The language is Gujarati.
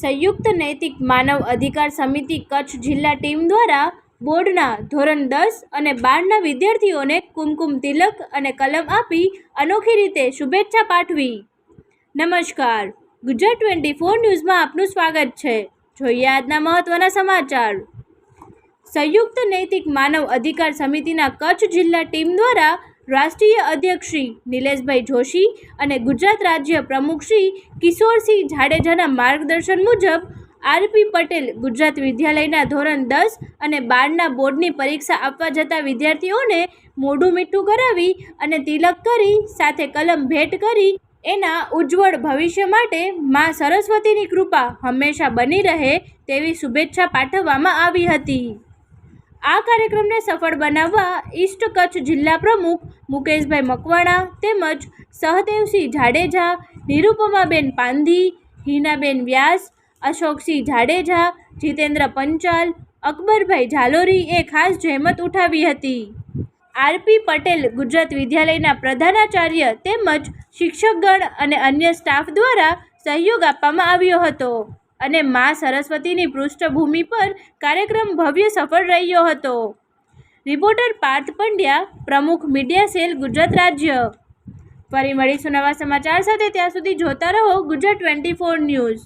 સંયુક્ત નૈતિક માનવ અધિકાર સમિતિ કચ્છ જિલ્લા ટીમ દ્વારા બોર્ડના ધોરણ દસ અને બારના વિદ્યાર્થીઓને કુમકુમ તિલક અને કલમ આપી અનોખી રીતે શુભેચ્છા પાઠવી. નમસ્કાર. ગુજરાત ટ્વેન્ટી ફોર ન્યૂઝમાં આપનું સ્વાગત છે. જોઈએ આજના મહત્ત્વના સમાચાર. સંયુક્ત નૈતિક માનવ અધિકાર સમિતિના કચ્છ જિલ્લા ટીમ દ્વારા રાષ્ટ્રીય અધ્યક્ષ શ્રી નિલેશભાઈ જોશી અને ગુજરાત રાજ્ય પ્રમુખ શ્રી કિશોરસિંહ જાડેજાના માર્ગદર્શન મુજબ આરપી પટેલ ગુજરાત વિદ્યાલયના ધોરણ દસ અને બારના બોર્ડની પરીક્ષા આપવા જતા વિદ્યાર્થીઓને મોઢું મીઠું કરાવી અને તિલક કરી, સાથે કલમ ભેટ કરી એના ઉજ્જવળ ભવિષ્ય માટે મા સરસ્વતીની કૃપા હંમેશા બની રહે તેવી શુભેચ્છા પાઠવવામાં આવી હતી. આ કાર્યક્રમને સફળ બનાવવા ઈસ્ટ કચ્છ જિલ્લા પ્રમુખ મુકેશભાઈ મકવાણા તેમજ સહદેવસિંહ જાડેજા, નિરૂપમાબેન પાંધી, હિનાબેન વ્યાસ, અશોકસિંહ જાડેજા, જીતેન્દ્ર પંચાલ, અકબરભાઈ ઝાલોરી એ ખાસ જહેમત ઉઠાવી હતી. આરપી પટેલ ગુજરાત વિદ્યાલયના પ્રધાનાચાર્ય તેમજ શિક્ષકગણ અને અન્ય સ્ટાફ દ્વારા સહયોગ આપવામાં આવ્યો હતો. અને મા સરસ્વતીની પૃષ્ઠભૂમિ પર કાર્યક્રમ ભવ્ય સફળ રહ્યો હતો. રિપોર્ટર પાર્થ પંડ્યા, પ્રમુખ મીડિયા સેલ ગુજરાત રાજ્ય. ફરી મળીશું નવા સમાચાર સાથે. ત્યાં સુધી જોતા રહો ગુજરાત ટ્વેન્ટી ફોર ન્યૂઝ.